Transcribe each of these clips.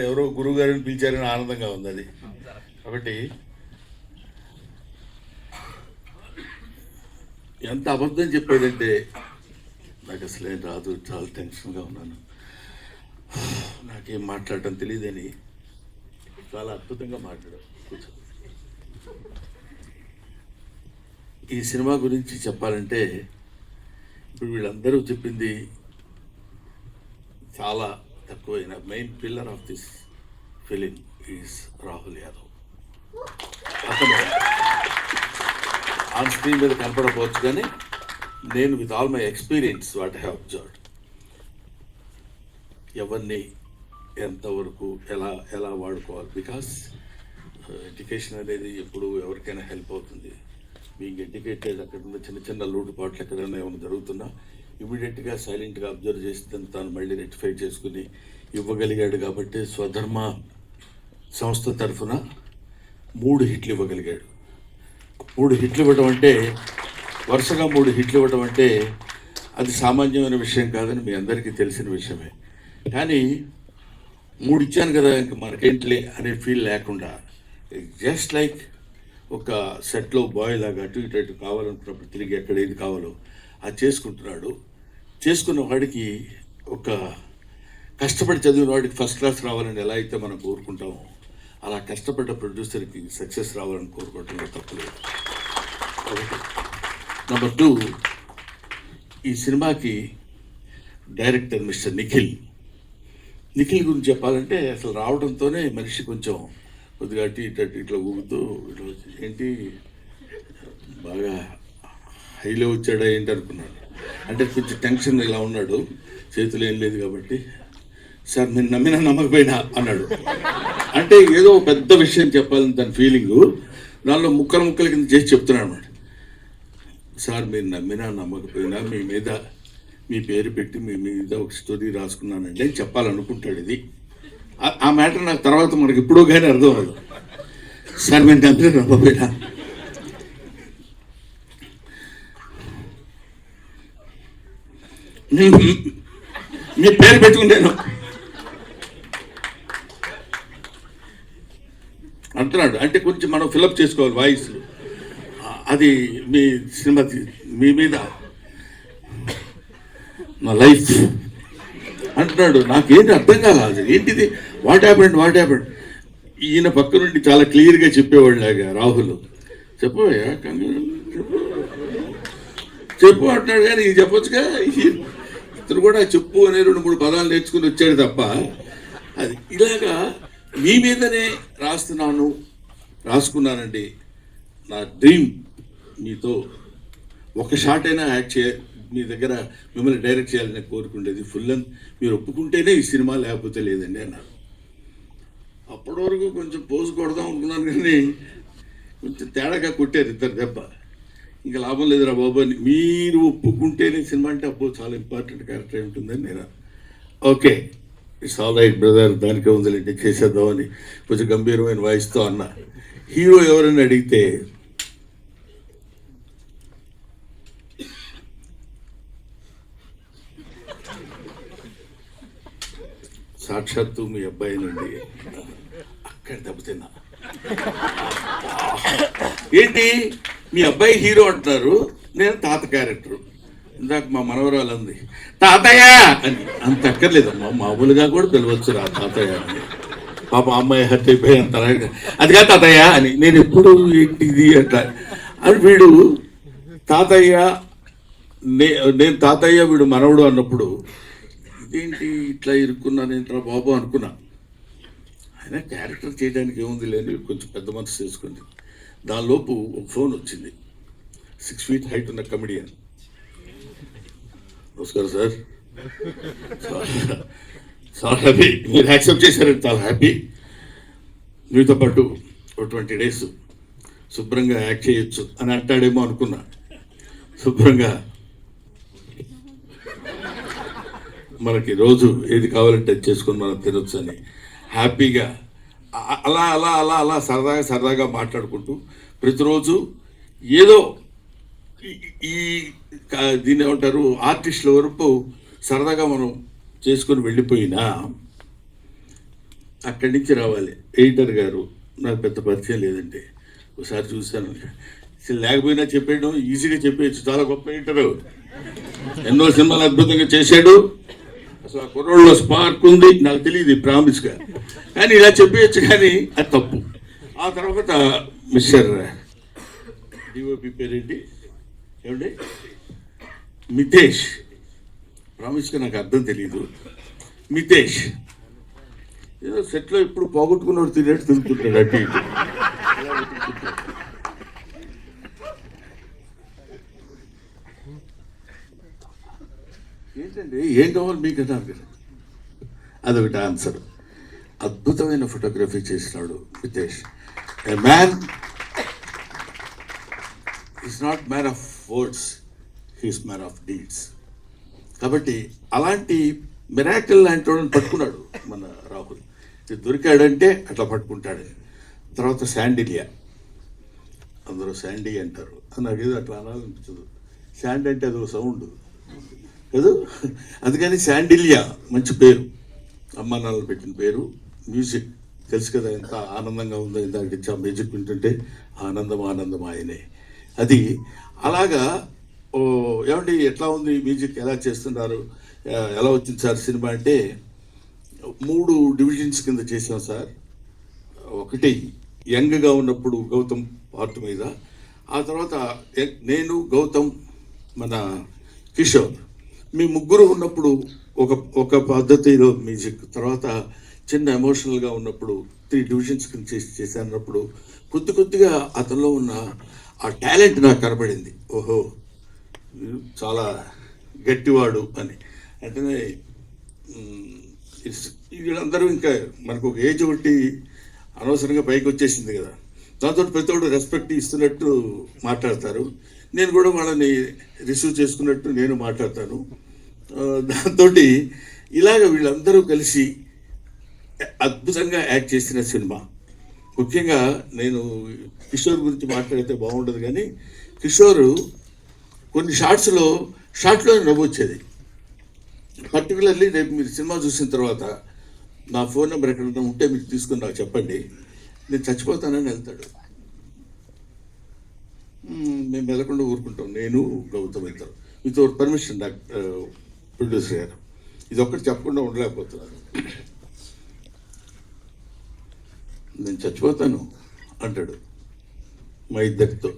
ఎవరో గురువు గారిని పిలిచారని ఆనందంగా ఉంది అది. కాబట్టి ఎంత అబద్ధం చెప్పాడంటే నాకు అసలే రాదు చాలా టెన్షన్గా ఉన్నాను. నాకేం మాట్లాడటం తెలియదని చాలా అద్భుతంగా మాట్లాడాడు ఈ సినిమా గురించి చెప్పాలంటే ఇప్పుడు వీళ్ళందరూ చెప్పింది చాలా తక్కువైన main pillar of this film is Rahul Yadav అతను ఆన్ స్క్రీన్ మీద కనపడకపోవచ్చు కానీ నేను with all my experience what have observed ఎవరిని ఎంతవరకు ఎలా ఎలా వాడుకోవాలి? బికాస్ ఎడ్యుకేషన్ uh, అనేది ఎప్పుడు ఎవరికైనా హెల్ప్ అవుతుంది. బీయింగ్ ఎడ్యుకేటెడ్ అక్కడ ఉన్న చిన్న చిన్న లోటుపాట్లు ఎక్కడైనా ఏమైనా జరుగుతున్నా ఇమీడియట్గా సైలెంట్గా అబ్జర్వ్ చేసి తాను మళ్ళీ రెక్టిఫై చేసుకుని ఇవ్వగలిగాడు కాబట్టి స్వధర్మ సంస్థ తరఫున మూడు హిట్లు ఇవ్వగలిగాడు. మూడు హిట్లు ఇవ్వడం అంటే వరుసగా మూడు హిట్లు ఇవ్వడం అంటే అది సామాన్యమైన విషయం కాదని మీ అందరికీ తెలిసిన విషయమే. కానీ మూడు ఇచ్చాను కదా ఇంక మనకేంటిలే అనే ఫీల్ లేకుండా జస్ట్ లైక్ ఒక సెట్లో బాయ్ లాగా అటు ఇటు అటు కావాలనుకున్నప్పుడు తిరిగి ఎక్కడ ఏది కావాలో అది చేసుకుంటున్నాడు. చేసుకున్న వాడికి ఒక కష్టపడి చదివిన వాడికి ఫస్ట్ క్లాస్ రావాలని ఎలా అయితే మనం కోరుకుంటామో అలా కష్టపడ్డ ప్రొడ్యూసర్కి సక్సెస్ రావాలని కోరుకోవటంలో తప్పలేదు. నెంబర్ టూ ఈ సినిమాకి డైరెక్టర్ మిస్టర్ నిఖిల్. నిఖిల్ గురించి చెప్పాలంటే అసలు రావడంతోనే మనిషి కొంచెం కొద్దిగా అటు ఇటు ఇట్లా ఊగుతూ ఇట్లా ఏంటి బాగా హైలో వచ్చాడా ఏంటి అనుకున్నాం. అంటే కొంచెం టెన్షన్ ఇలా ఉన్నాడు. చేతులు ఏం లేదు కాబట్టి సార్ మీరు నమ్మినా నమ్మకపోయినా అన్నాడు. అంటే ఏదో పెద్ద విషయం చెప్పాలని తన ఫీలింగు దానిలో ముక్కలు ముక్కల కింద చేసి చెప్తున్నాడు అన్నమాట. సార్ మీరు నమ్మినా నమ్మకపోయినా మీ మీద మీ పేరు పెట్టి మీ మీద ఒక స్టోరీ రాసుకున్నానండి అని చెప్పాలనుకుంటాడు ఇది. ఆ- ఆ మ్యాటర్ నాకు తర్వాత మనకి ఇప్పుడు కానీ అర్థం అవ్వదు. సార్ మీరు నమ్మినా నమ్మకపోయినా మీ పేరు పెట్టుకుంటాను. అంటున్నాడు. అంటే కొంచెం మనం ఫిలప్ చేసుకోవాలి వాయిస్ అది మీ సినిమా మీ మీద. నా లైఫ్ అంటున్నాడు. నాకేంటి అర్థం కాలేదు. ఏంటిది? వాట్ హ్యాపెండ్ వాట్ హ్యాపెండ్ ఈయన పక్క నుండి చాలా క్లియర్గా చెప్పేవాడిలాగా రాహుల్. చెప్పు కంగారు, చెప్పు. చెప్పు అంటున్నాడు. కానీ ఇది చెప్పొచ్చుగా. అతను కూడా చెప్పు అనే రెండు మూడు పదాలు నేర్చుకుని వచ్చాడు తప్ప అది ఇలాగా మీ మీదనే రాస్తున్నాను రాసుకున్నానండి. నా డ్రీమ్ మీతో ఒక షాట్ అయినా యాక్ట్ చే మీ దగ్గర మిమ్మల్ని డైరెక్ట్ చేయాలని కోరుకుండేది ఫుల్ అండ్ మీరు ఒప్పుకుంటేనే ఈ సినిమా లేకపోతే లేదండి అన్నారు. అప్పటి వరకు కొంచెం పోజు కొడదాం అనుకున్నాను కానీ కొంచెం తేడాగా కొట్టారు ఇద్దరు దెబ్బ. ఇంకా లాభం లేదురా బాబు అని. మీరు ఒప్పుకుంటేనే సినిమా అంటే అబ్బో చాలా ఇంపార్టెంట్ క్యారెక్టర్ ఉంటుందని నేను okay it's all right brother దానికే ఉందిలేండి చేసేద్దామని కొంచెం గంభీరమైన వాయిస్తో అన్న. హీరో ఎవరైనా అడిగితే సాక్షాత్తు మీ అబ్బాయి నుండి అక్కడ దెబ్బతిన్నా ఏంటి? మీ అబ్బాయి హీరో అంటున్నారు నేను తాత క్యారెక్టర్. ఇందాక మా మనవరాలు అంది తాతయ్య! అని. అంత అక్కర్లేదమ్మా మామూలుగా కూడా పిలవచ్చు రా తాతయ్య అని. పాప అమ్మాయి హత్య అయిపోయి అంత అలాగే, తాతయ్య! అని. నేను ఎప్పుడు ఇది అంట. అని వీడు తాతయ్య నే నేను తాతయ్య వీడు మనవడు అన్నప్పుడు ఇదేంటి ఇట్లా ఇరుక్కున్నాను ఏంట్రా బాబు అనుకున్నా. ఆయన క్యారెక్టర్ చేయడానికి ఏముంది లేని కొంచెం పెద్ద మనసు చేసుకుంది దానిలోపు ఒక ఫోన్ వచ్చింది. సిక్స్ ఫీట్ హైట్ ఉన్న కమెడియన్. నమస్కారం సార్. చాలా- హ్యాపీ మీరు యాక్సెప్ట్ చేశారంటే చాలా హ్యాపీ. మీతో పాటు ఒక ట్వంటీ డేస్ శుభ్రంగా యాక్ట్ చేయొచ్చు అని అంటాడేమో అనుకున్నా. శుభ్రంగా. మనకి రోజు ఏది కావాలంటే అది చేసుకొని మనం తినొచ్చు అని హ్యాపీగా అలా అలా అలా అలా సరదాగా సరదాగా మాట్లాడుకుంటూ ప్రతిరోజు ఏదో ఈ- దీన్ని ఏమంటారు ఆర్టిస్టుల వరకు సరదాగా మనం చేసుకొని వెళ్ళిపోయినా అక్కడి నుంచి రావాలి. ఎడిటర్ గారు నాకు పెద్ద పరిచయం లేదండి ఒకసారి చూశాను. లేకపోయినా చెప్పేయడం ఈజీగా చెప్పేయచ్చు. చాలా గొప్ప ఎడిటర్. ఎన్నో సినిమాలు అద్భుతంగా చేశాడు. అసలు ఆ కుర్రోళ్ళలో స్పార్క్ ఉంది. నాకు తెలియదు ప్రామిస్గా. కానీ ఇలా చెప్పేయచ్చు కానీ అది తప్పు. ఆ తర్వాత మిస్టర్ డిఓపి పేరేంటి? ఏమండి? మితేష్. ప్రామిస్గా నాకు అర్థం తెలియదు మితేష్. ఏదో సెట్లో ఇప్పుడు పోగొట్టుకున్నాడు తినేట్టు తిరుగుతుంటాడు అటు ఇటు. ఏంటండి? ఏం కావాలి మీకు అన్నారు కదా అదొకటి ఆన్సర్. అద్భుతమైన ఫోటోగ్రఫీ చేసినాడు Hitesh a man is not man of words he's man of deeds కాబట్టి అలాంటి మిరాకిల్ లాంటి వాళ్ళని పట్టుకున్నాడు మన రాహుల్. ఇది దొరికాడంటే అట్లా పట్టుకుంటాడు. తర్వాత శాండిలియా. అందరూ శాండీ అంటారు. నాకు ఏదో అట్లా అనాలనిపించదు. శాండ్ అంటే అదో సౌండ్. కదా? అందుకని శాండిలియా మంచి పేరు. అమ్మ నాన్నలు పెట్టిన పేరు. మ్యూజిక్ తెలుసు కదా ఎంత ఆనందంగా ఉందో ఇందాక ఇచ్చా మ్యూజిక్ వింటుంటే ఆనందం ఆనందం ఆయనే. అది అలాగా ఓ ఏమండి ఎట్లా ఉంది మ్యూజిక్? ఎలా చేస్తున్నారు? ఎలా వచ్చింది సార్ సినిమా అంటే మూడు డివిజన్స్ కింద చేసాం సార్. ఒకటి యంగ్గా ఉన్నప్పుడు గౌతమ్ పార్ట్ మీద ఆ తర్వాత నేను గౌతమ్ మన కిషోర్. మీ ముగ్గురు ఉన్నప్పుడు ఒక ఒక పద్ధతిలో మ్యూజిక్ తర్వాత చిన్న ఎమోషనల్గా ఉన్నప్పుడు త్రీ డివిజన్స్ కింద చేసి చేశానప్పుడు కొద్ది కొద్దిగా అతనిలో ఉన్న ఆ టాలెంట్ నాకు కనబడింది ఓహో చాలా గట్టివాడు అని. అంటే వీళ్ళందరూ ఇంకా మనకు ఒక ఏజ్ ఒకటి అనవసరంగా పైకి వచ్చేసింది కదా. దాంతో ప్రతి ఒక్కరు రెస్పెక్ట్ ఇస్తున్నట్టు మాట్లాడతారు. నేను కూడా వాళ్ళని రిసీవ్ చేసుకున్నట్టు నేను మాట్లాడతాను. దాంతో ఇలాగ వీళ్ళందరూ కలిసి అద్భుతంగా యాక్ట్ చేసిన సినిమా. ముఖ్యంగా నేను కిషోర్ గురించి మాట్లాడితే బాగుండదు కానీ కిషోరు కొన్ని షార్ట్స్లో షార్ట్లో నవ్వు వచ్చేది. పర్టికులర్లీ రేపు మీరు సినిమా చూసిన తర్వాత నా ఫోన్ నెంబర్ ఎక్కడైనా ఉంటే మీరు తీసుకుని నాకు చెప్పండి. నేను చచ్చిపోతానని వెళ్తాడు. మేము వెళ్ళకుండా ఊరుకుంటాం. నేను గౌతమ్ వెళ్తాం మీతో పర్మిషన్ డాక్టర్ ప్రొడ్యూసర్ గారు. ఇది ఒక్కటి చెప్పకుండా ఉండలేకపోతున్నాను. నేను చచ్చిపోతాను అంటాడు మా ఇద్దరితో.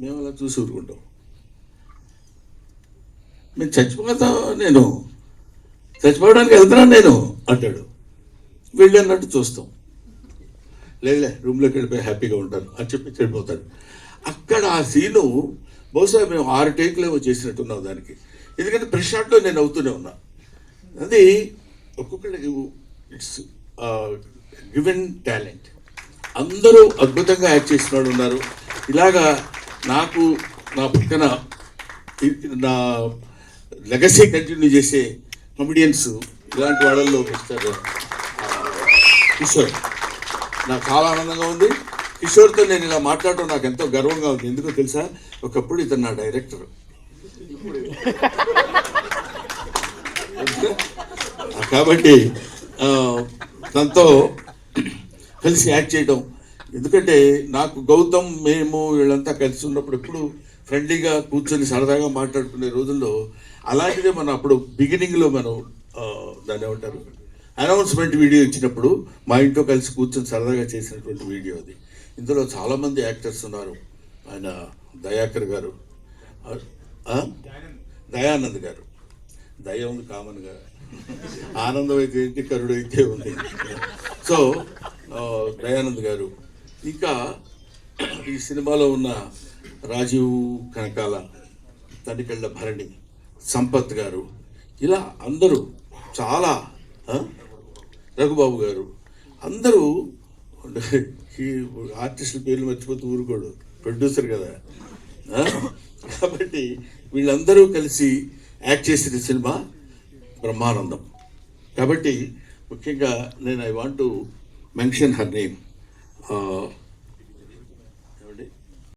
మేము అలా చూసి ఊరుకుంటాం. మేము చచ్చిపోతా నేను. చచ్చిపోవడానికి వెళ్తున్నాను నేను అంటాడు. వీళ్ళు అన్నట్టు చూస్తాం. లేదులే రూమ్లోకి వెళ్ళిపోయి హ్యాపీగా ఉంటాను అని చెప్పి చెడిపోతాడు. అక్కడ ఆ సీను బహుశా మేము ఆరు టేకులు ఏమో చేసినట్టున్నాం దానికి. ఎందుకంటే ప్రెస్ షాట్లో నేను అవుతూనే ఉన్నా. అది ఒక్కొక్కళ్ళకి ఇట్స్ గివెన్ టాలెంట్. అందరూ అద్భుతంగా యాక్ట్ చేసిన వాళ్ళు ఉన్నారు. ఇలాగా నాకు నా పక్కన నా లెగసీ కంటిన్యూ చేసే కమెడియన్స్ ఇలాంటి వాళ్ళల్లో వస్తారు కిషోర్. నాకు చాలా ఆనందంగా ఉంది. కిషోర్తో నేను ఇలా మాట్లాడటం నాకు ఎంతో గర్వంగా ఉంది. ఎందుకో తెలుసా? ఒకప్పుడు ఇతను నా డైరెక్టర్. కాబట్టి తనతో కలిసి యాక్ట్ చేయడం. ఎందుకంటే నాకు గౌతమ్ మేము వీళ్ళంతా కలిసి ఉన్నప్పుడు ఎప్పుడు ఫ్రెండ్లీగా కూర్చొని సరదాగా మాట్లాడుకునే రోజుల్లో అలాంటిదే మనం అప్పుడు బిగినింగ్లో మనం దాన్ని ఏమంటారు? అనౌన్స్మెంట్ వీడియో ఇచ్చినప్పుడు మా ఇంట్లో కలిసి కూర్చొని సరదాగా చేసినటువంటి వీడియో అది. ఇందులో చాలామంది యాక్టర్స్ ఉన్నారు. ఆయన దయాకర్ గారు దయానంద్ గారు. దయ ఉంది కామన్గా. ఆనందం అయితే ఏంటి కరుడు అయితే ఉంది. సో దయానంద్ గారు. ఇంకా ఈ సినిమాలో ఉన్న రాజీవ్ కనకాల తండ్రికళ్ళ భరణి సంపత్ గారు ఇలా అందరూ చాలా రఘుబాబు గారు అందరూ ఈ ఆర్టిస్టుల పేర్లు మర్చిపోతూ ఊరుకోడు ప్రొడ్యూసర్ కదా కాబట్టి వీళ్ళందరూ కలిసి యాక్ట్ చేసిన సినిమా బ్రహ్మానందం. కాబట్టి ముఖ్యంగా నేను I want to mention her name. Uh,